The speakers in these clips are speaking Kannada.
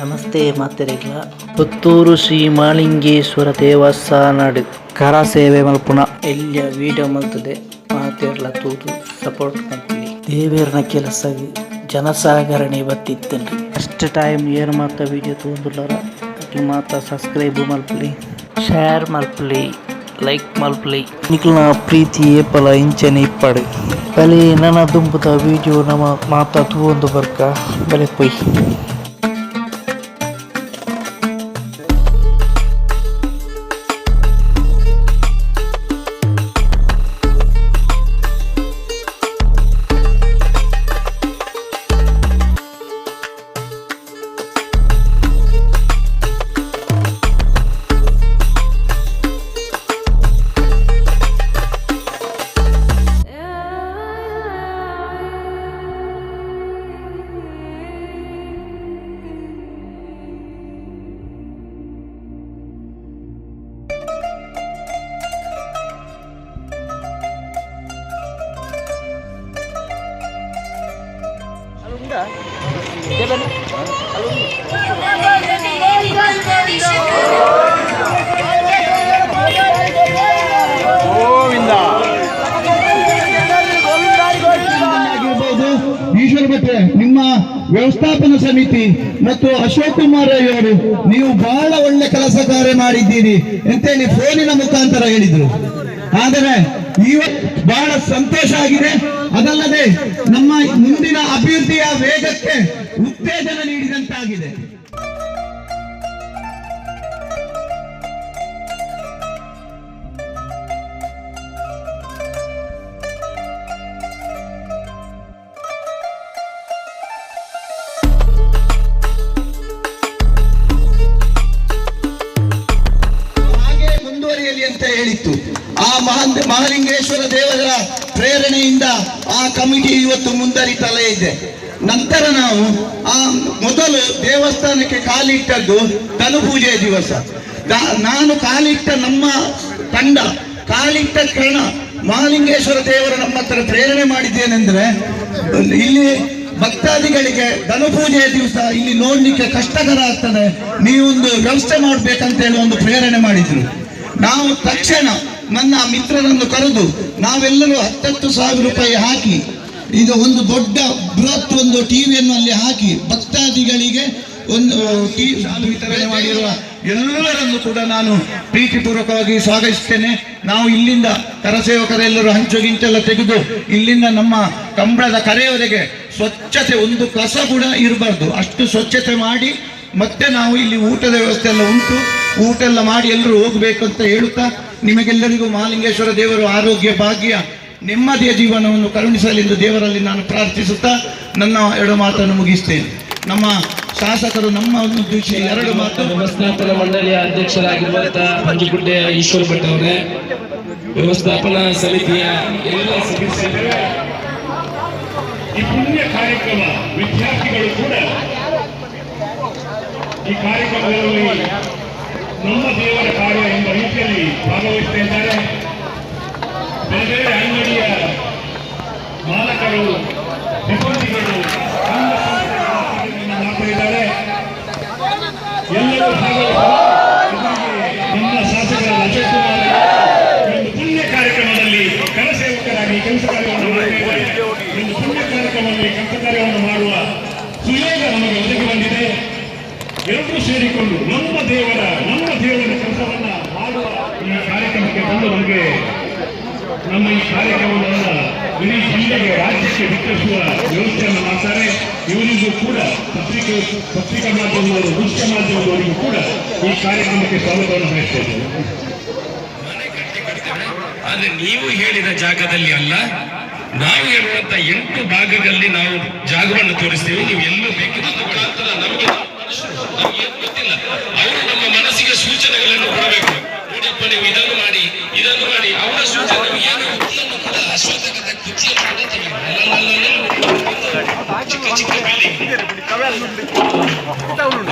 ನಮಸ್ತೆ ಮಾತೆರೆಗ್ಲ ಪುತ್ತೂರು ಶ್ರೀ ಮಾಲಿಂಗೇಶ್ವರ ದೇವಸ್ಥಾನ ಕರ ಸೇವೆ ಮಲ್ಪುಣ. ಎಲ್ಲಿಯ ವಿಡಿಯೋ ಮಲ್ತದೆ ಮಾತೆರ್ಲ ತೂತು ಸಪೋರ್ಟ್ ಮಾಡ್ತೀನಿ ದೇವೇರ್ನ ಕೆಲಸ ಜನಸಾಗರಣೆ ಬತ್ತಿತ್ತೇನ್ರಿ. ಅಷ್ಟ ಟೈಮ್ ಏನು ಮಾತ ವಿಡಿಯೋ ತಗೊಂಡಿಲ್ಲಾರ ಅದು ಮಾತ ಸಬ್ಸ್ಕ್ರೈಬ್ ಮಲ್ಪಲಿ. ಶೇರ್ ಮಲ್ಪಲಿ. ಲೈಕ್ ಮಲ್ಪಲಿ. ನಿಕ್ಲ ಪ್ರೀತಿ ಏಪಲ ಇಂಚನೆ ಇಪ್ಪಡು. ಬಲೆ ನನ್ನ ದುಂಬುದ ವಿಡಿಯೋ ನಮ್ಮ ಮಾತ ತೂವೊಂದು ಬರ್ಕ. ಬಲೆ ಪೊಯ್. ಭಟ್ರೆ ನಿಮ್ಮ ವ್ಯವಸ್ಥಾಪನಾ ಸಮಿತಿ ಮತ್ತು ಅಶೋಕ್ ಕುಮಾರ್ ಅವರು ನೀವು ಬಹಳ ಒಳ್ಳೆ ಕೆಲಸ ಕಾರ್ಯ ಮಾಡಿದ್ದೀರಿ ಅಂತೇಳಿ ಫೋನಿನ ಮುಖಾಂತರ ಹೇಳಿದ್ರು. ಆದರೆ ಇವತ್ತು ಬಹಳ ಸಂತೋಷ ಆಗಿದೆ. ಅದಲ್ಲದೆ ನಮ್ಮ ಮುಂದಿನ ಅಭಿವೃದ್ಧಿಯ ವೇಗಕ್ಕೆ ಉತ್ತೇಜನ ನೀಡಿದಂತಾಗಿದೆ. ಹೇಳಿತ್ತು. ಆ ಮಹಾನ್ ಮಹಾಲಿಂಗೇಶ್ವರ ದೇವರ ಪ್ರೇರಣೆಯಿಂದ ಆ ಕಮಿಟಿ ಇವತ್ತು ಮುಂದರಿತಲೇ ಇದೆ. ನಂತರ ನಾವು ಆ ಮೊದಲು ದೇವಸ್ಥಾನಕ್ಕೆ ಕಾಲಿಟ್ಟದ್ದು ಧನುಪೂಜೆಯ ದಿವಸ. ನಾನು ಕಾಲಿಟ್ಟ ನಮ್ಮ ತಂಡ ಕಾಲಿಟ್ಟ ಕ್ಷಣ, ಮಹಾಲಿಂಗೇಶ್ವರ ದೇವರು ನಮ್ಮ ಹತ್ರ ಪ್ರೇರಣೆ ಮಾಡಿದ್ದೇನೆಂದ್ರೆ, ಇಲ್ಲಿ ಭಕ್ತಾದಿಗಳಿಗೆ ಧನುಪೂಜೆಯ ದಿವಸ ಇಲ್ಲಿ ನೋಡ್ಲಿಕ್ಕೆ ಕಷ್ಟಕರ ಆಗ್ತದೆ. ನೀವೊಂದು ವ್ಯವಸ್ಥೆ ಮಾಡ್ಬೇಕಂತ ಹೇಳಿ ಒಂದು ಪ್ರೇರಣೆ ಮಾಡಿದ್ರು. ನಾವು ತಕ್ಷಣ ನನ್ನ ಮಿತ್ರರನ್ನು ಕರೆದು ನಾವೆಲ್ಲರೂ ಹತ್ತತ್ತು ಸಾವಿರ ರೂಪಾಯಿ ಹಾಕಿ, ಇದು ಒಂದು ದೊಡ್ಡ ಬೃಹತ್ ಒಂದು ಟಿವಿಯನ್ನು ಅಲ್ಲಿ ಹಾಕಿ, ಭಕ್ತಾದಿಗಳಿಗೆ ಒಂದು ಟಿ ವಿತರಣೆ ಮಾಡಿರುವ ಎಲ್ಲರನ್ನು ಕೂಡ ನಾನು ಪ್ರೀತಿಪೂರ್ವಕವಾಗಿ ಸ್ವಾಗತಿಸ್ತೇನೆ. ನಾವು ಇಲ್ಲಿಂದ ಕರಸೇವಕರೆಲ್ಲರೂ ಹಂಚು ಗಿಂಚೆಲ್ಲ ತೆಗೆದು, ಇಲ್ಲಿಂದ ನಮ್ಮ ಕಂಬಳದ ಕರೆಯವರೆಗೆ ಸ್ವಚ್ಛತೆ, ಒಂದು ಕಸ ಕೂಡ ಇರಬಾರ್ದು. ಅಷ್ಟು ಸ್ವಚ್ಛತೆ ಮಾಡಿ, ಮತ್ತೆ ನಾವು ಇಲ್ಲಿ ಊಟದ ವ್ಯವಸ್ಥೆ ಎಲ್ಲ ಉಂಟು. ಊಟ ಎಲ್ಲ ಮಾಡಿ ಎಲ್ಲರೂ ಹೋಗಬೇಕು ಅಂತ ಹೇಳುತ್ತಾ ನಿಮಗೆಲ್ಲರಿಗೂ ಮಹಾಲಿಂಗೇಶ್ವರ ದೇವರು ಆರೋಗ್ಯ, ಭಾಗ್ಯ, ನೆಮ್ಮದಿಯ ಜೀವನವನ್ನು ಕರುಣಿಸಲೆಂದು ದೇವರಲ್ಲಿ ನಾನು ಪ್ರಾರ್ಥಿಸುತ್ತಾ ನನ್ನ ಎರಡು ಮಾತನ್ನು ಮುಗಿಸ್ತೇನೆ. ನಮ್ಮ ಶಾಸಕರು, ನಮ್ಮ ಉದ್ದೇಶ ಎರಡು ಮಾತು. ವ್ಯವಸ್ಥಾಪನಾ ಮಂಡಳಿಯ ಅಧ್ಯಕ್ಷರಾಗಿರುವಂತಹ ಮಂಜುಗುಡ್ಡೆ ಈಶ್ವರ ಭಟ್ ಅವರೇ, ವ್ಯವಸ್ಥಾಪನಾ ಸಮಿತಿಯ ಎಲ್ಲ ಸದಸ್ಯರು, ಈ ಪುಣ್ಯ ಕಾರ್ಯಕ್ರಮ ವಿದ್ಯಾರ್ಥಿಗಳು ಕೂಡ ಈ ಕಾರ್ಯಕ್ರಮದಲ್ಲಿ ನಮ್ಮ ದೇವರ ಕಾರ್ಯ ಎಲ್ಲರೂ ನಮ್ಮ ಶಾಸಕರ ಅಶೋಕ್ ಕುಮಾರ್ ಒಂದು ಪುಣ್ಯ ಕಾರ್ಯಕ್ರಮದಲ್ಲಿ ಕನಸೇವಕರಾಗಿ ಕೆಲಸ ಕಾರ್ಯವನ್ನು ಮಾಡಿದ್ದೇವೆ ಒಂದು ಪುಣ್ಯ ಕಾರ್ಯಕ್ರಮದಲ್ಲಿ ಕೆಲಸ ಕಾರ್ಯವನ್ನು ಮಾಡುವ ಸುಯೋಗ ನಮಗೆ ಒದಗಿ ಬಂದಿದೆ. ಎಲ್ಲರೂ ಸೇರಿಕೊಂಡು ನಮ್ಮ ದೇವರ ನಮ್ಮ ದೇವರ ಕೆಲಸವನ್ನ ಮಾಡುವ ಈ ಕಾರ್ಯಕ್ರಮಕ್ಕೆ ಬಂದು ನಮಗೆ ನಮ್ಮ ಈ ಕಾರ್ಯಕ್ರಮವನ್ನು ಇಡೀ ಜಿಲ್ಲೆಗೆ ರಾಜ್ಯಕ್ಕೆ ವಿತರಿಸುವ ವ್ಯವಸ್ಥೆಯನ್ನು ಮಾಡ್ತಾರೆ, ಇವರಿಗೂ ಕೂಡ ಪತ್ರಿಕೆ, ಪತ್ರಿಕಾ ಮಾಧ್ಯಮದವರು, ದೃಶ್ಯ ಮಾಧ್ಯಮದವರಿಗೂ ಕೂಡ ಈ ಕಾರ್ಯಕ್ರಮಕ್ಕೆ ಸ್ವಾಗತವನ್ನು ಬಯಸ್ತಾ ಆದ್ರೆ ನೀವು ಹೇಳಿದ ಜಾಗದಲ್ಲಿ ಅಲ್ಲ, ನಾವು ಹೇಳುವಂತ ಎಂಟು ಭಾಗದಲ್ಲಿ ನಾವು ಜಾಗವನ್ನು ತೋರಿಸ್ತೇವೆ, ನೀವು ಎಲ್ಲೂ ಬೇಕಿದ್ದ ಮುಖಾಂತರ ನಮಗೆ ಗೊತ್ತಿಲ್ಲ. ಅವರು ನಮ್ಮ ಮನಸ್ಸಿಗೆ ಸೂಚನೆಗಳನ್ನು タオル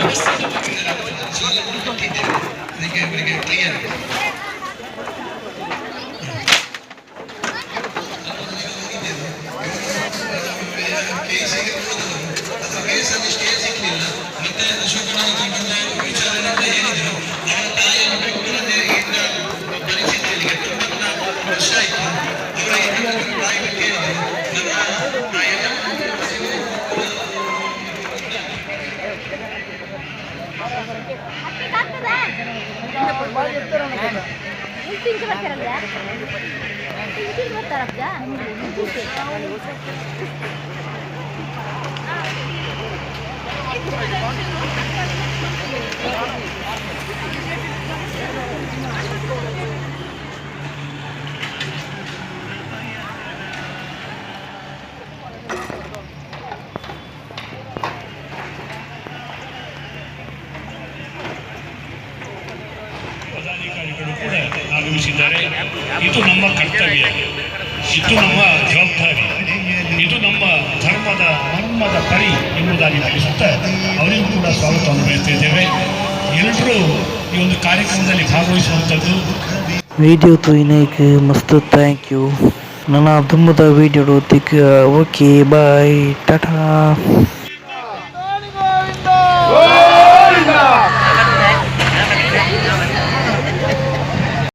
ಪದಾಧಿಕಾರಿಗಳು ಕೂಡ ಆಗಮಿಸಿದ್ದಾರೆ. ಇದು ನಮ್ಮ ಕರ್ತವ್ಯ. ಇದು ನಮ್ಮ ಜವಾಬ್ದಾರಿ. ಇದು ನಮ್ಮ ಧರ್ಮದ ಮರ್ಮದ ಪರಿ ಎಂಬುದಾಗಿ ಭಾವಿಸುತ್ತಾ ಅವರಿಗೂ ಕೂಡ ಸ್ವಾಗತವನ್ನು ಬಯಸ್ತಿದ್ದೇವೆ ಎಲ್ಲರೂ ಈ ಒಂದು ಕಾರ್ಯಕ್ರಮದಲ್ಲಿ ಭಾಗವಹಿಸುವಂಥದ್ದು. ವಿಡಿಯೋ ತೋಯಿನೇಗೆ ಮಸ್ತ್ ಥ್ಯಾಂಕ್ ಯು ನನ್ನ ತುಂಬದ ವಿಡಿಯೋ ಓಕೆ ಬಾಯ್ ಟಾಟಾ.